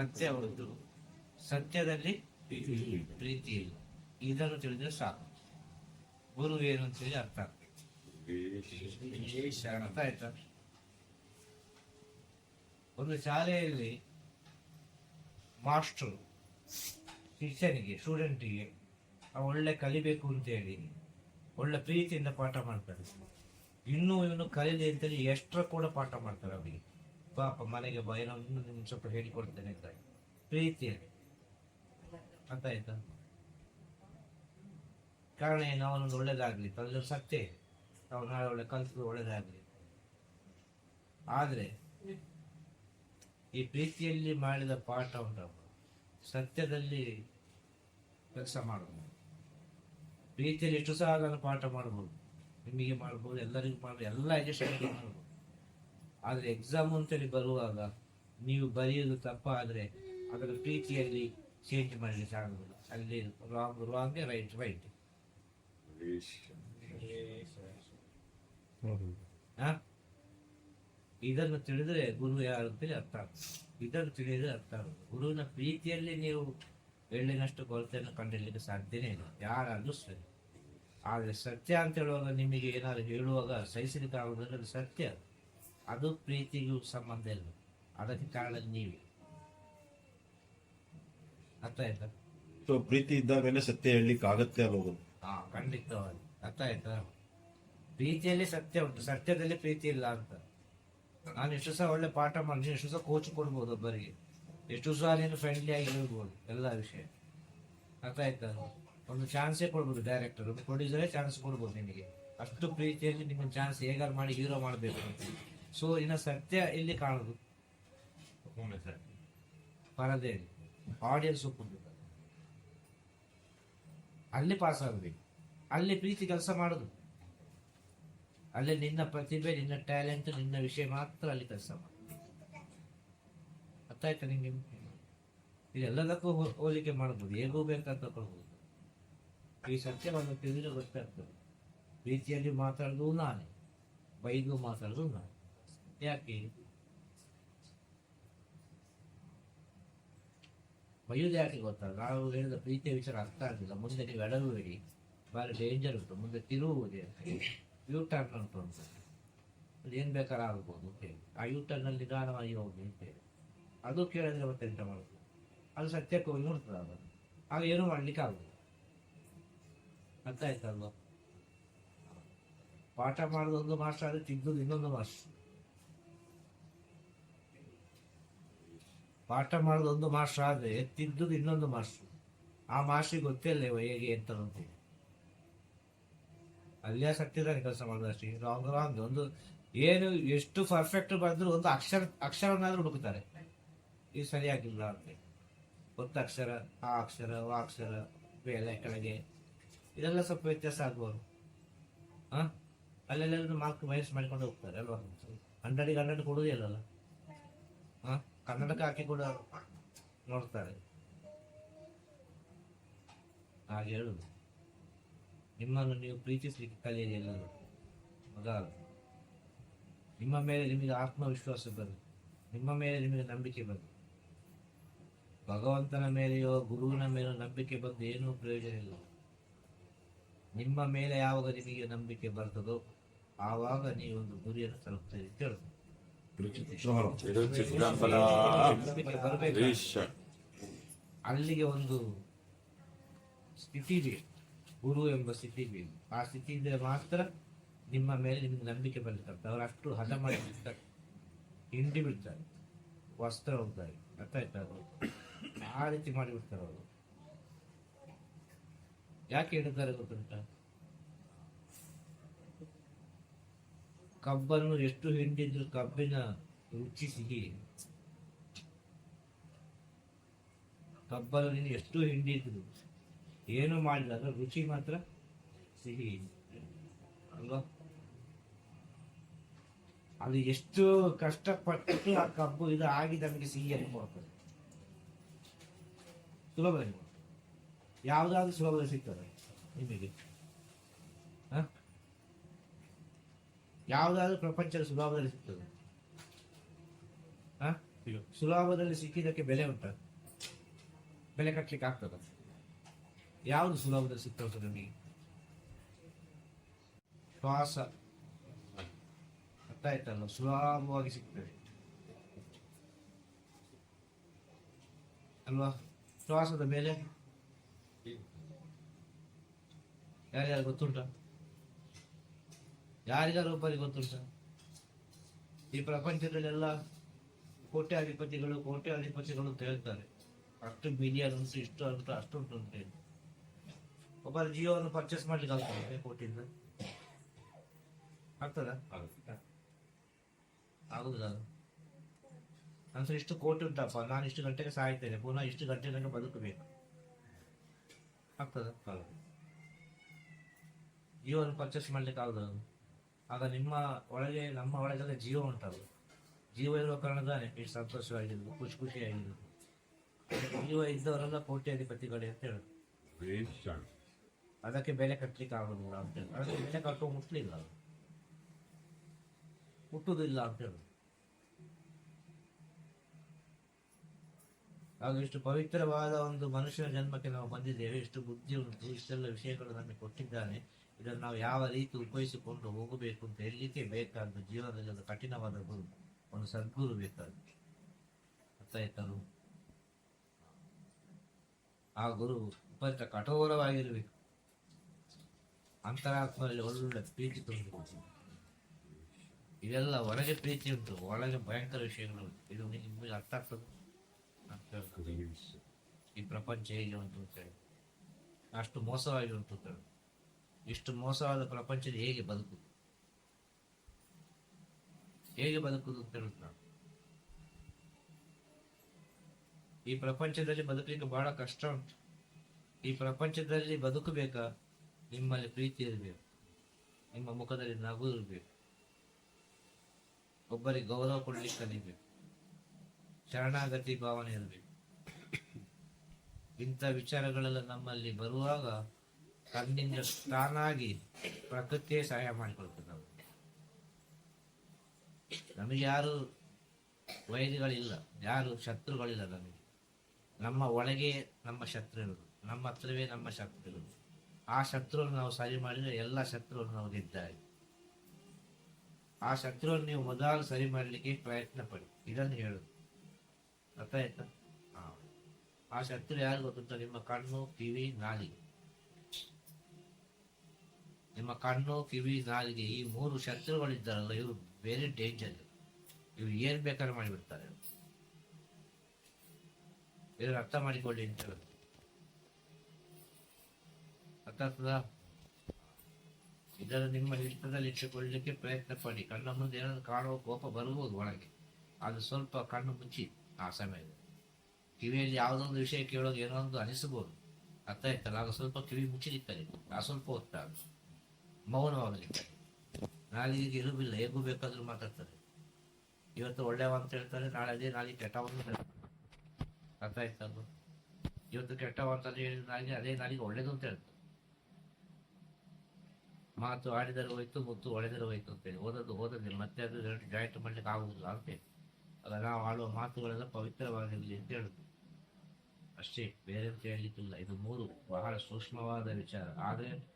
ಸತ್ಯ ಒಂದು ಸತ್ಯದಲ್ಲಿ ಪ್ರೀತಿ ಇಲ್ಲ. ಇದನ್ನು ತಿಳಿದ್ರೆ ಸಾಕು. ಗುರು ಏನು ಅಂತೇಳಿ ಅರ್ಥ ಆಗ್ತೈತೆ ಅರ್ಥ ಆಯ್ತಾ? ಒಂದು ಶಾಲೆಯಲ್ಲಿ ಮಾಸ್ಟರ್ ಶಿಷ್ಯನಿಗೆ ಸ್ಟೂಡೆಂಟಿಗೆ ಒಳ್ಳೆ ಕಲಿಬೇಕು ಅಂತೇಳಿ ಒಳ್ಳೆ ಪ್ರೀತಿಯಿಂದ ಪಾಠ ಮಾಡ್ತಾರೆ. ಇನ್ನೂ ಇವನು ಕಲೀಲಿ ಅಂತೇಳಿ ಎಷ್ಟರ ಕೂಡ ಪಾಠ ಮಾಡ್ತಾರೆ ಅವರಿಗೆ. ಪಾಪ ಮನೆಗೆ ಬಾ, ಏನೋ ಇನ್ನೂ ನಿಮ್ಗೆ ಸ್ವಲ್ಪ ಹೇಳಿಕೊಡ್ತೇನೆ ಅಂತ. ಪ್ರೀತಿಯಲ್ಲಿ. ಅಂತ ಆಯ್ತಾ? ಕಾರಣ ಏನು? ಅವನೊಂದು ಒಳ್ಳೇದಾಗ್ಲಿ ತಂದ್ರೆ ಸತ್ಯ ನಾವು ನಾಳೆ ಒಳ್ಳೆ ಕಲ್ತು ಒಳ್ಳೇದಾಗಲಿ. ಆದ್ರೆ, ಈ ಪ್ರೀತಿಯಲ್ಲಿ ಮಾಡಿದ ಪಾಠ ಉಂಟು ಸತ್ಯದಲ್ಲಿ ಕೆಲಸ ಮಾಡಬಹುದು ಪ್ರೀತಿಯಲ್ಲಿ ಎಷ್ಟು ಸಹ ಅದನ್ನು ಪಾಠ ಮಾಡಬಹುದು ನಿಮಗೆ ಮಾಡ್ಬೋದು, ಎಲ್ಲರಿಗೂ ಮಾಡ್ಬೋದು, ಎಲ್ಲ ಎಜುಕೇಶನ್ ಮಾಡ್ಬೋದು. ಆದರೆ ಎಕ್ಸಾಮ್ ಅಂತೇಳಿ ಬರುವಾಗ ನೀವು ಬರೆಯೋದು ತಪ್ಪಾದರೆ ಅದರ ಪ್ರೀತಿಯಲ್ಲಿ ಚೇಂಜ್ ಮಾಡಲಿಕ್ಕೆ ಆಗೋದಿಲ್ಲ. ಅಲ್ಲಿ ರಾಂಗ್ ರಾಂಗ್ ರೈಟ್ ರೈಟ್ ಇದನ್ನು ತಿಳಿದ್ರೆ ಗುರು ಯಾರು ಅಂತೇಳಿ ಅರ್ಥ ಇದನ್ನು ತಿಳಿದ್ರೆ ಅರ್ಥ ಆಗುತ್ತೆ ಗುರುವಿನ ಪ್ರೀತಿಯಲ್ಲಿ ನೀವು ಎಳ್ಳಿನಷ್ಟು ಕೊರತೆಯನ್ನು ಕಂಡಿಡ್ಲಿಕ್ಕೆ ಸಾಧ್ಯನೇ ಇಲ್ಲ. ಯಾರಾದರೂ ಸರಿ. ಆದರೆ ಸತ್ಯ ಅಂತ ಹೇಳುವಾಗ ನಿಮಗೆ ಏನಾದ್ರು ಹೇಳುವಾಗ ಸಹಿಸಲಿಕ್ಕೆ ಆಗುವುದಿಲ್ಲ ಅದು ಸತ್ಯ ಅದು. ಪ್ರೀತಿಗೂ ಸಂಬಂಧ ಇಲ್ಲ ಅದಕ್ಕೆ ಕಾರಣ ನೀವೇ. ಅರ್ಥ ಆಯ್ತಾ? ಸೊ ಪ್ರೀತಿ ಇದ್ದಾಗಲೇ ಸತ್ಯ ಹೇಳಲಿಕ್ಕೆ ಆಗತ್ತೆ ಅನ್ನೋದು ಹಾ ಖಂಡಿತವಾಗಿ. ಅರ್ಥ ಆಯ್ತಾ? ಪ್ರೀತಿಯಲ್ಲಿ ಸತ್ಯ ಉಂಟು. ಸತ್ಯದಲ್ಲಿ ಪ್ರೀತಿ ಇಲ್ಲ ಅಂತ. ನಾನು ಎಷ್ಟು ಸಹ ಒಳ್ಳೆ ಪಾಠ ಮಾಡಿ ಎಷ್ಟು ಸಹ ಕೋಚ್ ಕೊಡ್ಬೋದು ಒಬ್ಬರಿಗೆ. ಎಷ್ಟು ಸಹ ನೀನು ಫ್ರೆಂಡ್ಲಿ ಆಗಿ ಹೇಳ್ಬೋದು ಎಲ್ಲ ವಿಷಯ. ಅರ್ಥ ಆಯ್ತಾ? ಒಂದು ಚಾನ್ಸೇ ಕೊಡ್ಬೋದು ಡೈರೆಕ್ಟರ್ ಪ್ರೊಡ್ಯೂಸರೇ ಚಾನ್ಸ್ ಕೊಡ್ಬೋದು ನಿನಗೆ ಅಷ್ಟು ಪ್ರೀತಿಯಲ್ಲಿ ನಿಮಗೆ ಚಾನ್ಸ್ ಹೇಗಾರು ಮಾಡಿ ಹೀರೋ ಮಾಡಬೇಕು ಅಂತ. ಸೊ ಇನ್ನು ಸತ್ಯ ಎಲ್ಲಿ ಕಾಣೋದು. ಪರದೆ ಆಡಿಯನ್ಸ್ ಅಲ್ಲಿ ಪಾಸ್ ಆಗಬೇಕು ಅಲ್ಲಿ ಪ್ರೀತಿ ಕೆಲಸ ಮಾಡುದು. ಅಲ್ಲಿ ನಿನ್ನ ಪ್ರತಿಭೆ, ನಿನ್ನ ಟ್ಯಾಲೆಂಟ್ ನಿನ್ನ ವಿಷಯ ಮಾತ್ರ ಅಲ್ಲಿ ಕೆಲಸ ಮಾಡ ಅರ್ಥ ಆಯ್ತಾ ನಿಂಗೆ? ಇದೆಲ್ಲದಕ್ಕೂ ಹೋಲಿಕೆ ಮಾಡ್ಬೋದು. ಹೇಗೂ ಬೇಕಂತ ಕೊಡ್ಬೋದು. ಈ ಸತ್ಯವನ್ನು ತಿಳಿದ್ರೆ ಗೊತ್ತಾಗ್ತದೆ. ಪ್ರೀತಿಯಲ್ಲಿ ಮಾತಾಡೋದು ನಾನೇ. ಬೈದು ಮಾತಾಡೋದು ನಾನು. ಯಾಕೆ ಬೈಯೋದು ಯಾಕೆ ಗೊತ್ತಾ ನಾವು ಹೇಳಿದ ಪ್ರೀತಿಯ ವಿಚಾರ ಅರ್ಥ ಆಗಿಲ್ಲ ಮುಂದೆ ನೀವು ಎಡಬೇಡಿ ಭಾರಿ ಡೇಂಜರ್ ಉಂಟು ಮುಂದೆ ತಿರುಗುವುದೇ ಯೂ ಟರ್ನ್ ಉಂಟು ಅಂತ ಅದು ಏನು ಬೇಕಾದ್ರೆ ಆಗ್ಬೋದು ಅಂತ ಹೇಳಿ ಆ ಯೂ ಟರ್ನಲ್ಲಿ ನಿಧಾನವಾಗಿ ಹೋಗಿ ಅಂತ ಹೇಳಿ ಅದು ಕೇಳಿದ್ರೆ ಮತ್ತೆ ಎಂತ ಮಾಡೋದು ಅದು ಸತ್ಯಕ್ಕೆ ಹೋಗಿ ನೋಡ್ತದೆ ಅದನ್ನು ಆಗ ಏನು ಮಾಡ್ಲಿಕ್ಕೆ ಆಗುದು ಅರ್ಥ ಆಯ್ತಲ್ವ ಪಾಠ ಮಾಡೋದೊಂದು ಮಾಸ್ಟರ್ ಆದರೆ ತಿದ್ದು ಇನ್ನೊಂದು ಮಾಸ್ಟರ್ ಪಾಠ ಮಾಡೋದೊಂದು ಮಾಸ್ಟ್ರ್ ಆದರೆ ತಿದ್ದುದು ಇನ್ನೊಂದು ಮಾಸ್ಟ್ರು. ಆ ಮಾಸ್ಟ್ರಿಗೆ ಗೊತ್ತಿಲ್ಲ ಹೇಗೆ ಅಂತ. ಅಂತೇಳಿ ಅಲ್ಲೇ ಕೆಲಸ ಮಾಡೋದು ಅಷ್ಟೇ ರಾಂಗ್ ರಾಂಗ್ ಒಂದು ಏನು ಎಷ್ಟು ಪರ್ಫೆಕ್ಟ್ ಬಂದರೂ ಒಂದು ಅಕ್ಷರ, ಅಕ್ಷರವನ್ನಾದ್ರೂ ಹುಡುಕ್ತಾರೆ. ಇದು ಸರಿಯಾಗಿಲ್ಲ ಅಂತ. ಒಂದು ಅಕ್ಷರ, ಆ ಅಕ್ಷರ ಆ ಅಕ್ಷರ, ಮೇಲೆ, ಕೆಳಗೆ. ಇದೆಲ್ಲ ಸ್ವಲ್ಪ ವ್ಯತ್ಯಾಸ ಆಗ್ಬೋದು. ಹಾಂ ಅಲ್ಲೆಲ್ಲ ಮಾರ್ಕ್ ಮೈನಸ್ ಮಾಡಿಕೊಂಡು ಹೋಗ್ತಾರೆ ಅಲ್ವಾ? ಹಂಡ್ರೆಡಿಗೆ ಹಂಡ್ರೆಡ್ ಕೊಡೋದೇ ಇಲ್ಲಲ್ಲ. ಹಾ ಕನ್ನಡಕ್ಕೆ ಹಾಕಿ ಕೂಡ ನೋಡ್ತಾರೆ. ಹಾಗೆ ಹೇಳುದು. ನಿಮ್ಮನ್ನು ನೀವು ಪ್ರೀತಿಸಲಿಕ್ಕೆ ಕಲಿಯಲಿ ಎಲ್ಲರೂ. ಮೊದಲ ನಿಮ್ಮ ಮೇಲೆ ನಿಮಗೆ ಆತ್ಮವಿಶ್ವಾಸ ಬರಲಿ. ನಿಮ್ಮ ಮೇಲೆ ನಿಮಗೆ ನಂಬಿಕೆ ಬರಲಿ. ಭಗವಂತನ ಮೇಲೆಯೋ ಗುರುವಿನ ಮೇಲೋ ನಂಬಿಕೆ ಬಂದು ಏನೂ ಪ್ರಯೋಜನ ಇಲ್ಲ. ನಿಮ್ಮ ಮೇಲೆ ಯಾವಾಗ ನಿಮಗೆ ನಂಬಿಕೆ ಬರ್ತದೋ, ಆವಾಗ ನೀವೊಂದು ಗುರಿಯನ್ನು ತಲುಪ್ತೀರಿ ಅಲ್ಲಿಗೆ ಒಂದು ಸ್ಥಿತಿ ಇದೆ. ಗುರು ಎಂಬ ಸ್ಥಿತಿ ಬೇಕು ಆ ಸ್ಥಿತಿ ಇದ್ದರೆ ಮಾತ್ರ ನಿಮ್ಮ ಮೇಲೆ ನಿಮ್ಗೆ ನಂಬಿಕೆ ಬರ್ತಾರೆ ಅವರು ಅಷ್ಟು ಹದ ಮಾಡಿ ಬಿಡ್ತಾರೆ ಹಿಂಡಿ ಬಿಡ್ತಾರೆ. ವಸ್ತ್ರ ಹೋಗ್ತಾರೆ ಅರ್ಥ ಆಯ್ತಾ? ಆ ರೀತಿ ಮಾಡಿಬಿಡ್ತಾರೆ ಅವರು. ಯಾಕೆ ಹೇಳಿದ್ದಾರೆ ಗೊತ್ತುಂಟ? ಕಬ್ಬನ್ನು ಎಷ್ಟು ಹಿಂಡಿದ್ರು ಕಬ್ಬಿನ ರುಚಿ ಸಿಹಿ ಕಬ್ಬನ್ನು ನೀನು ಎಷ್ಟು ಹಿಂಡಿದ್ರು? ಏನು ಅದ್ರ ರುಚಿ ಮಾತ್ರ ಸಿಹಿ ಅಲ್ವಾ? ಅದು ಎಷ್ಟು ಕಷ್ಟಪಟ್ಟು ಆ ಕಬ್ಬು ಇದು ಆಗಿ ನಮಗೆ ಸಿಹಿ ಕೊಡ್ತದೆ ಸುಲಭ ಯಾವುದಾದ್ರೂ ಸುಲಭ ಸಿಗ್ತದೆ ನಿಮಗೆ. ಯಾವುದಾದ್ರೂ ಪ್ರಪಂಚದ ಸುಲಭದಲ್ಲಿ ಸಿಗ್ತದೆ. ಹ? ಸುಲಭದಲ್ಲಿ ಸಿಕ್ಕಿದ್ದಕ್ಕೆ ಬೆಲೆ ಉಂಟ? ಬೆಲೆ ಕಟ್ಟಲಿಕ್ಕೆ ಆಗ್ತದ? ಯಾವುದು ಸುಲಭದಲ್ಲಿ ಸಿಗ್ತದೆ ನಮಗೆ? ಶ್ವಾಸ. ಅರ್ಥ ಆಯ್ತಲ್ಲ ಸುಲಭವಾಗಿ ಸಿಗ್ತದೆ. ಅಲ್ವಾ? ಶ್ವಾಸದ ಬೆಲೆ? ಯಾರ್ಯಾರು ಗೊತ್ತುಂಟ? ಯಾರಿಗಾರು ಒಬ್ಬರಿಗೆ ಗೊತ್ತುಂಟ? ಈ ಪ್ರಪಂಚದಲ್ಲೆಲ್ಲ ಕೋಟ್ಯಾಧಿಪತಿಗಳು ಕೋಟ್ಯಾಧಿಪತಿಗಳು ಅಂತ ಹೇಳ್ತಾರೆ. ಅಷ್ಟು ಮಿಲಿಯನ್ ಉಂಟು ಇಷ್ಟು ಅಂತ ಅಷ್ಟು ಉಂಟು ಅಂತ ಹೇಳಿ. ಒಬ್ಬರ ಜಿಯೋವನ್ನು ಪರ್ಚೇಸ್ ಮಾಡ್ಲಿಕ್ಕೆ ಆಗ್ತದೆ ಕೋಟಿಯಿಂದ. ಆಗ್ತದ? ಆಗುದಿಲ್ಲ ನಂತರ ಇಷ್ಟು ಕೋಟಿ ಉಂಟಪ್ಪ. ನಾನು ಇಷ್ಟು ಗಂಟೆಗೆ ಸಾಯ್ತೇನೆ. ಪುನಃ ಇಷ್ಟು ಗಂಟೆ ನನಗೆ ಬದುಕಬೇಕು. ಆಗ್ತದ? ಜೀವನ ಪರ್ಚೇಸ್ ಮಾಡ್ಲಿಕ್ಕೆ ಆಗುದು ಆಗ ನಿಮ್ಮ ಒಳಗೆ ನಮ್ಮ ಒಳಗೆಲ್ಲ ಜೀವ ಉಂಟಲ್ಲ ಜೀವ ಇರುವ ಕಾರಣದಾನೆ ಇಷ್ಟು ಸಂತೋಷವಾಗಿದ್ದು ಖುಷಿ ಖುಷಿಯಾಗಿದ್ದು. ಜೀವ ಇದ್ದವರೆಲ್ಲ ಕೋಟ್ಯಾಧಿಪತಿಗಳೇ ಅಂತ ಹೇಳುದು. ಅದಕ್ಕೆ ಬೆಲೆ ಕಟ್ಟಲಿಕ್ಕೆ ಆಗೋದಿಲ್ಲ ಅಂತ ಹೇಳಿ ಅದಕ್ಕೆ ಬೆಲೆ ಕಟ್ಟುವ ಮುಟ್ಲಿಲ್ಲ. ಅದು ಹುಟ್ಟುವುದಿಲ್ಲ ಅಂತ ಹೇಳುದು. ಆಗ ಇಷ್ಟು ಪವಿತ್ರವಾದ ಒಂದು ಮನುಷ್ಯನ ಜನ್ಮಕ್ಕೆ ನಾವು ಬಂದಿದ್ದೇವೆ, ಇಷ್ಟು ಬುದ್ಧಿ ಉಂಟು ಇಷ್ಟೆಲ್ಲ ವಿಷಯಗಳು ನಮಗೆ ಕೊಟ್ಟಿದ್ದಾನೆ. ಇದನ್ನು ನಾವು ಯಾವ ರೀತಿ ಉಪಯೋಗಿಸಿಕೊಂಡು ಹೋಗಬೇಕು ಅಂತ ಹೇಳಲಿಕ್ಕೆ ಬೇಕಾದ ಜೀವನದಲ್ಲಿ ಒಂದು ಕಠಿಣವಾದ ಗುರು, ಒಂದು ಸದ್ಗುರು ಬೇಕಾದ. ಅರ್ಥ ಆಯ್ತಾರು ಆ ಗುರು ಉಪರಿತ ಕಠೋರವಾಗಿರಬೇಕು. ಅಂತರಾತ್ಮದಲ್ಲಿ ಒಳ್ಳೊಳ್ಳೆ ಪ್ರೀತಿ ತುಂಬಿದೆ ಇದೆಲ್ಲ ಒಳಗೆ ಪ್ರೀತಿ ಉಂಟು, ಒಳಗೆ ಭಯಂಕರ ವಿಷಯಗಳು. ಇದು ನಿಮಗೆ ಅರ್ಥ ಆಗ್ತದೆ? ಈ ಪ್ರಪಂಚ ಹೇಗೆ ಉಂಟು ಅಂತ ಹೇಳಿ. ಅಷ್ಟು ಮೋಸವಾಗಿ ಉಂಟು ಅಂತ ಹೇಳಿ. ಇಷ್ಟು ಮೋಸವಾದ ಪ್ರಪಂಚದ ಹೇಗೆ ಬದುಕು? ಹೇಗೆ ಬದುಕುದು ಅಂತ ಹೇಳುದು ಈ ಪ್ರಪಂಚದಲ್ಲಿ ಬದುಕಲಿಕ್ಕೆ ಬಹಳ ಕಷ್ಟ ಉಂಟು. ಈ ಪ್ರಪಂಚದಲ್ಲಿ ಬದುಕಬೇಕಾ? ನಿಮ್ಮಲ್ಲಿ ಪ್ರೀತಿ ಇರಬೇಕು. ನಿಮ್ಮ ಮುಖದಲ್ಲಿ ನಗು ಇರಬೇಕು ಒಬ್ಬರಿಗೆ ಗೌರವ ಕೊಡ್ಲಿಕ್ಕೆ ಕಲಿಬೇಕು. ಶರಣಾಗತಿ ಭಾವನೆ ಇರಬೇಕು. ಇಂಥ ವಿಚಾರಗಳೆಲ್ಲ ನಮ್ಮಲ್ಲಿ ಬರುವಾಗ ಕಣ್ಣಿಂದ ತಾನಾಗಿ ಪ್ರಕೃತಿಯೇ ಸಹಾಯ ಮಾಡಿಕೊಳ್ತದೆ ನಾವು ನಮಗೆ ಯಾರು ವೈರಿಗಳಿಲ್ಲ, ಯಾರು ಶತ್ರುಗಳಿಲ್ಲ ನಮಗೆ. ನಮ್ಮ ಒಳಗೆ ನಮ್ಮ ಶತ್ರು ಇರೋದು, ನಮ್ಮ ಹತ್ರವೇ ನಮ್ಮ ಶತ್ರು ಇರೋದು. ಆ ಶತ್ರುವನ್ನು ನಾವು ಸರಿ ಮಾಡಿದರೆ ಎಲ್ಲ ಶತ್ರುವನ್ನು ನಾವು ಗೆದ್ದಾಗಿ ಆ ಶತ್ರುವನ್ನು ನೀವು ಮೊದಲು ಸರಿ ಮಾಡಲಿಕ್ಕೆ ಪ್ರಯತ್ನ ಪಡಿ, ಇದನ್ನು ಹೇಳುದು. ಅರ್ಥ. ಆ ಶತ್ರು ಯಾರು ಗೊತ್ತುಂಟ ನಿಮ್ಮ ಕಣ್ಣು, ಕಿವಿ ನಾಲಿಗೆ ನಿಮ್ಮ ಕಣ್ಣು, ಕಿವಿ, ನಾಲಿಗೆ ಈ ಮೂರು ಶತ್ರುಗಳಿದ್ದಾರಲ್ಲ, ಇವರು ವೆರಿ ಡೇಂಜರ್ ಇವ್ರು ಏನ್ ಬೇಕಾದ್ರೂ ಮಾಡಿಬಿಡ್ತಾರೆ. ಇವ್ರು ಅರ್ಥ ಮಾಡಿಕೊಳ್ಳಿ ಅಂತ ಅರ್ಥ ಇದನ್ನು ನಿಮ್ಮ ಇಷ್ಟದಲ್ಲಿ ಇಟ್ಟುಕೊಳ್ಳಲಿಕ್ಕೆ ಪ್ರಯತ್ನ ಪಡಿ. ಕಣ್ಣ ಮುಂದೆ ಏನಾದ್ರು ಕಾಣುವ ಕೋಪ ಬರ್ಬೋದು ಒಳಗೆ. ಅದು ಸ್ವಲ್ಪ ಕಣ್ಣು ಮುಚ್ಚಿ ಆ ಸಮಯದಲ್ಲಿ ಕಿವಿಯಲ್ಲಿ ಯಾವುದೊಂದು ವಿಷಯ ಕೇಳೋದು ಏನೋ ಒಂದು ಅನಿಸಬಹುದು ಅರ್ಥ ಆಯ್ತಲ್ಲ? ಆಗ ಸ್ವಲ್ಪ ಕಿವಿ ಮುಚ್ಚಲಿಕ್ತಾರೆ ಆ ಸ್ವಲ್ಪ ಹೊತ್ತಾಗ ಮೌನವಾಗಲಿಕ್ಕೆ. ನಾಲಿಗೆ ಇರುವುದಿಲ್ಲ ಹೇಗೂ ಬೇಕಾದರೂ ಮಾತಾಡ್ತಾರೆ. ಇವತ್ತು ಒಳ್ಳೆಯವ ಅಂತ ಹೇಳ್ತಾರೆ. ನಾಳೆ ಅದೇ ನಾಳೆ ಹೇಳ್ತಾರೆ. ಅರ್ಥ ಆಯ್ತಲ್ಲ ಇವತ್ತು ಕೆಟ್ಟವ ಅಂತ ಹೇಳಿದ ನಾಲಿಗೆ ಅದೇ ನಾಲಿಗೆ ಒಳ್ಳೇದು ಅಂತ ಹೇಳ್ತಾರೆ. ಮಾತು ಆಡಿದರೆ ಹೋಯ್ತು, ಮುತ್ತು ಒಡೆದರೆ ಹೋಯ್ತು ಅಂತೇಳಿ ಓದೋದು ಓದೋದಿಲ್ಲ ಮತ್ತೆ ಅದು ಜಾಯಿಂಟ್ ಮಾಡ್ಲಿಕ್ಕೆ ಆಗುದಿಲ್ಲ ಅಂತೇಳಿ ಅಲ್ಲ ನಾವು ಆಡುವ ಮಾತುಗಳೆಲ್ಲ ಪವಿತ್ರವಾಗಿರಲಿ ಅಂತ ಹೇಳುದು ಅಷ್ಟೇ ಬೇರೆ ಅಂತ ಹೇಳಲಿಕ್ಕಿಲ್ಲ ಇದು ಮೂರು ಬಹಳ ಸೂಕ್ಷ್ಮವಾದ ವಿಚಾರ. ಆದರೆ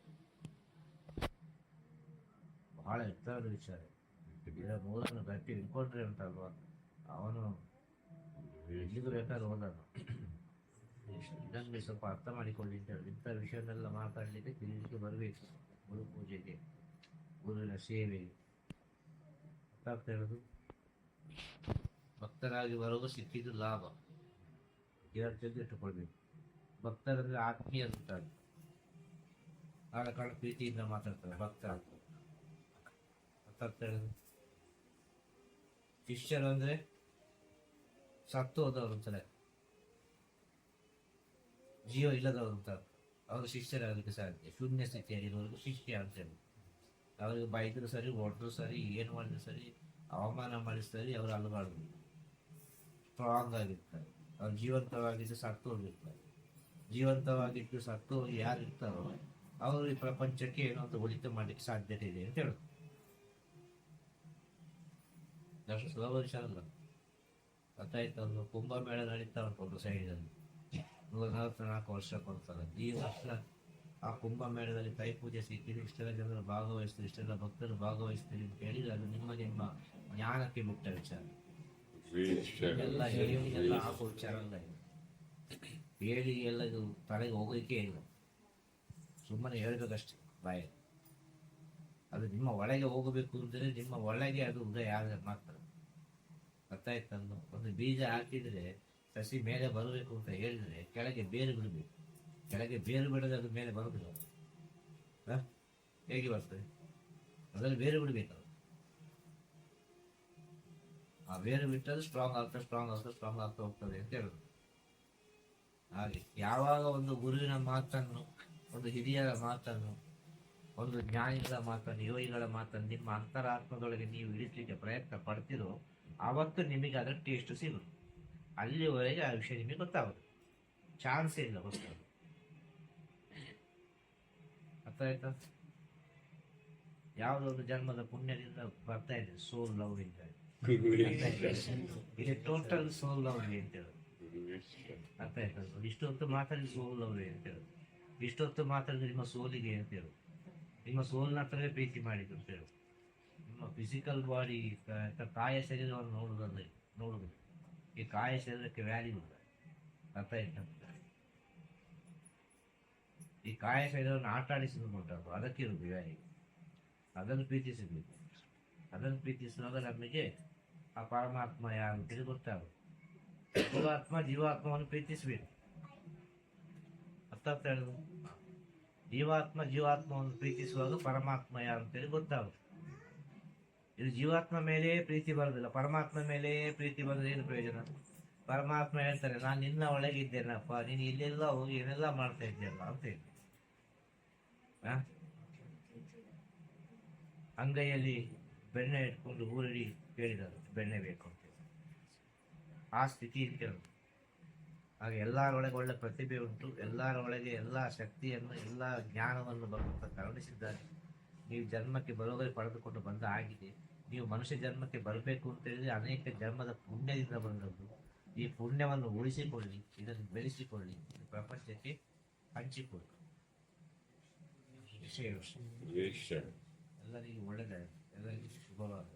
ಬಹಳ ಎತ್ತರದ ವಿಚಾರ. ಇದರ ಮೂರನ್ನು ಗಟ್ಟಿ ಇಟ್ಕೊಂಡ್ರೆ ಉಂಟಲ್ವಾ? ಅವನು ಎಲ್ಲಿಗೂ ಬೇಕಾದ್ರೂ ಹೋದನು. ಇದನ್ನು ಸ್ವಲ್ಪ ಅರ್ಥ ಮಾಡಿಕೊಳ್ಳಿ ಅಂತ ಹೇಳಿ. ಇಂಥ ವಿಷಯನೆಲ್ಲ ಮಾತಾಡಲಿಕ್ಕೆ ತಿಳಿಲಿಕ್ಕೆ ಬರಬೇಕು. ಗುರು ಪೂಜೆಗೆ ಗುರುವಿನ ಸೇವೆಗೆ. ಅರ್ಥ ಇರೋದು? ಭಕ್ತರಾಗಿ ಬರೋದು ಸಿಕ್ಕಿದ್ದು ಲಾಭ. ಇದನ್ನು ತಿಳಿದಿಟ್ಟುಕೊಳ್ಬೇಕು ಭಕ್ತರಂದ್ರೆ ಅಂತಾರೆ. ಆಳ ಕಾಲ ಪ್ರೀತಿಯಿಂದ ಮಾತಾಡ್ತಾರೆ ಇರೋದು ಶಿಷ್ಯರು ಅಂದ್ರೆ ಸತ್ತು ಹೋದವರು ಅಂತಾರೆ. ಜೀವ ಇಲ್ಲದವರು ಅಂತಾರೆ. ಅವರು ಶಿಷ್ಯರಾಗಲಿಕ್ಕೆ ಸಾಧ್ಯ. ಶೂನ್ಯ ಸ್ಥಿತಿಯಲ್ಲಿರುವವರೆಗೂ ಶಿಷ್ಯ ಅಂತೇಳಿ ಅವ್ರಿಗೆ ಬೈದ್ರು ಸರಿ, ಹೊಡೆದ್ರು ಸರಿ, ಏನು ಮಾಡಿದ್ರು ಸರಿ, ಅವಮಾನ ಮಾಡಿದ್ರು ಸರಿ, ಅವರು ಅಲುಗಾಡುದು ಸ್ಟ್ರಾಂಗ್ ಆಗಿರ್ತಾರೆ ಅವ್ರು ಜೀವಂತವಾಗಿದ್ದು ಸತ್ತು ಹೋಗಿರ್ತಾರೆ ಜೀವಂತವಾಗಿದ್ದು ಸತ್ತು ಯಾರು ಇರ್ತಾರೋ ಅವರು ಈ ಪ್ರಪಂಚಕ್ಕೆ ಏನೋ ಒಂದು ಒಳಿತು ಮಾಡಲಿಕ್ಕೆ ಸಾಧ್ಯತೆ ಇದೆ ಅಂತ ಹೇಳುದು. ಅಷ್ಟು ಸುಲಭ ವಿಷಯ ಅಲ್ಲ ಗೊತ್ತಾಯ್ತು ಒಂದು ಕುಂಭಮೇಳ ನಡೀತಾ ಉಂಟು ಸೈಡಲ್ಲಿ ನೂರ ನಲವತ್ನಾಲ್ಕು ವರ್ಷ ಕೊಡ್ತಾರೆ. ಈ ವರ್ಷ ಆ ಕುಂಭಮೇಳದಲ್ಲಿ ಕೈ ಪೂಜೆ ಸಿಕ್ಕಿದ್ರೆ ಇಷ್ಟೆಲ್ಲ ಜನರು ಭಾಗವಹಿಸ್ತೀರಿ, ಇಷ್ಟೆಲ್ಲ ಭಕ್ತರು ಭಾಗವಹಿಸ್ತೀರಿ ಅಂತ ಹೇಳಿದ್ರೆ ಅದು ನಿಮ್ಮ ನಿಮ್ಮ ಜ್ಞಾನಕ್ಕೆ ಮುಟ್ಟ ವಿಚಾರ. ಎಲ್ಲ ಹೇಳಿ ಎಲ್ಲ ಹಾಕೋ ಇದು ಹೇಳಿ. ಎಲ್ಲ ಇದು ತಲೆಗೆ ಹೋಗೋಕೆ ಇಲ್ಲ. ಸುಮ್ಮನೆ ಹೇಳಬೇಕಷ್ಟೇ ಬಾಯ ಅದು ನಿಮ್ಮ ಒಳಗೆ ಹೋಗಬೇಕು ಅಂದರೆ ನಿಮ್ಮ ಒಳಗೆ ಅದು ಉದಯ ಆದರೆ ಮಾತ್ರ. ಗೊತ್ತಾಯ್ತಂದು? ಒಂದು ಬೀಜ ಹಾಕಿದ್ರೆ ಸಸಿ ಮೇಲೆ ಬರಬೇಕು ಅಂತ ಹೇಳಿದ್ರೆ ಕೆಳಗೆ ಬೇರು ಬಿಡಬೇಕು. ಕೆಳಗೆ ಬೇರು ಬಿಡದೆ ಅದು ಮೇಲೆ ಬರುದಿಲ್ಲ. ಹ? ಹೇಗೆ ಬರ್ತದೆ? ಅದರಲ್ಲಿ ಬೇರು ಬಿಡಬೇಕು. ಆ ಬೇರು ಬಿಟ್ಟರೆ ಸ್ಟ್ರಾಂಗ್ ಆಗ್ತಾ ಸ್ಟ್ರಾಂಗ್ ಆಗ್ತಾ ಸ್ಟ್ರಾಂಗ್ ಆಗ್ತಾ ಹೋಗ್ತದೆ ಅಂತ ಹೇಳುದು. ಹಾಗೆ ಯಾವಾಗ ಒಂದು ಗುರುವಿನ ಮಾತನ್ನು, ಒಂದು ಹಿರಿಯರ ಮಾತನ್ನು, ಒಂದು ಜ್ಞಾನಿಗಳ ಮಾತನ್ನು, ಯೋಗಿಗಳ ಮಾತನ್ನು ನಿಮ್ಮ ಅಂತರಾತ್ಮದೊಳಗೆ ನೀವು ಇಳಿಸಲಿಕ್ಕೆ ಪ್ರಯತ್ನ ಪಡ್ತಿರೋ ಆವತ್ತು ನಿಮಗೆ ಅದರ ಟೇಸ್ಟ್ ಸಿಗುತ್ತೆ ಅಲ್ಲಿವರೆಗೆ ಆ ವಿಷಯ ನಿಮಗೆ ಗೊತ್ತಾಗುತ್ತೆ ಚಾನ್ಸ್ ಇಲ್ಲ ಗೊತ್ತಾಗ ಅರ್ಥ ಆಯ್ತಾ? ಯಾವುದೋ ಒಂದು ಜನ್ಮದ ಪುಣ್ಯದಿಂದ ಬರ್ತಾ ಇದೆ ಸೋಲ್ ಲವ್ ಇಂದ. ಲವ್ ಅಂತ ಹೇಳೋದು ಅರ್ಥ ಆಯ್ತು ಇಷ್ಟೊತ್ತು ಮಾತಾಡಿ ಸೋಲ್ ಲವ್ ಹೇಳ್ತೇವೆ ಇಷ್ಟೊತ್ತು ಮಾತ್ರ ನಿಮ್ಮ ಸೋಲಿಗೆ ಹೇಳ್ತೇವೆ ನಿಮ್ಮ ಸೋಲ್ನ ಹತ್ರವೇ ಪ್ರೀತಿ ಮಾಡಿದ್ರು ಹೇಳೋದು ನಿಮ್ಮ ಫಿಸಿಕಲ್ ಬಾಡಿ ಕಾಯ ಶರೀರವನ್ನು ನೋಡುವುದಲ್ಲ ನೋಡುದು ಈ ಕಾಯ ಶರೀರಕ್ಕೆ ವ್ಯಾಲ್ಯೂ ಇಲ್ಲ. ಅರ್ಥ ಆಯ್ತು? ಈ ಕಾಯ ಶರೀರವನ್ನು ಆಟ ಆಡಿಸಿದ ಉಂಟು ಅದಕ್ಕೆ ಇರುವುದು ವ್ಯಾಲ್ಯೂ ಅದನ್ನು ಪ್ರೀತಿಸಬೇಕು. ಅದನ್ನು ಪ್ರೀತಿಸುವಾಗ ನಮಗೆ ಆ ಪರಮಾತ್ಮ ಯಾರು ಅಂತೇಳಿ ಗೊತ್ತಾಗುತ್ತೆ. ಜೀವಾತ್ಮ ಜೀವಾತ್ಮವನ್ನು ಪ್ರೀತಿಸಬೇಕು. ಅರ್ಥ ಜೀವಾತ್ಮ ಜೀವಾತ್ಮವನ್ನು ಪ್ರೀತಿಸುವಾಗ ಪರಮಾತ್ಮ ಯಾರು ಅಂತೇಳಿ ಗೊತ್ತಾಗುತ್ತೆ. ಇದು ಜೀವಾತ್ಮ ಮೇಲೆ ಪ್ರೀತಿ ಬರೋದಿಲ್ಲ ಪರಮಾತ್ಮ ಮೇಲೆ ಪ್ರೀತಿ ಬರೋದು ಏನು ಪ್ರಯೋಜನ? ಪರಮಾತ್ಮ ಹೇಳ್ತಾರೆ, ನಾನು ನಿನ್ನ ಒಳಗೆ ಇದ್ದೇನಪ್ಪ ನೀನು ಇಲ್ಲೆಲ್ಲ ಹೋಗಿ ಏನೆಲ್ಲ ಮಾಡ್ತಾ ಇದ್ದೀಯಲ್ಲ ಅಂತ ಹೇಳಿ? ಅಂಗೈಯಲ್ಲಿ ಬೆಣ್ಣೆ ಇಟ್ಕೊಂಡು ಊರಲ್ಲಿ ಕೇಳಿದರು ಬೆಣ್ಣೆ ಬೇಕು ಅಂತ. ಆ ಸ್ಥಿತಿ ಇರ್ತೇವೆ ಹಾಗೆ ಎಲ್ಲರೊಳಗೆ ಒಳ್ಳೆ ಪ್ರತಿಭೆ ಉಂಟು ಎಲ್ಲರೊಳಗೆ ಎಲ್ಲ ಶಕ್ತಿಯನ್ನು ಎಲ್ಲ ಜ್ಞಾನವನ್ನು ಭಗವಂತ ಕರುಣಿಸಿದ್ದಾರೆ. ನೀವು ಜನ್ಮಕ್ಕೆ ಬರೋಗರೆ ಪಡೆದುಕೊಂಡು ಬಂದ ಆಗಿದೆ ನೀವು ಮನುಷ್ಯ ಜನ್ಮಕ್ಕೆ ಬರಬೇಕು ಅಂತ ಹೇಳಿದ್ರೆ ಅನೇಕ ಜನ್ಮದ ಪುಣ್ಯದಿಂದ ಬಂದದ್ದು. ಈ ಪುಣ್ಯವನ್ನು ಉಳಿಸಿಕೊಳ್ಳಿ ಇದನ್ನು ಬೆಳೆಸಿಕೊಳ್ಳಿ ಪ್ರಪಂಚಕ್ಕೆ ಹಂಚಿಕೊಳ್ಳಿ. ಎಲ್ಲರಿಗೂ ಒಳ್ಳೆಯದಾಗಿದೆ ಎಲ್ಲರಿಗೂ Bora.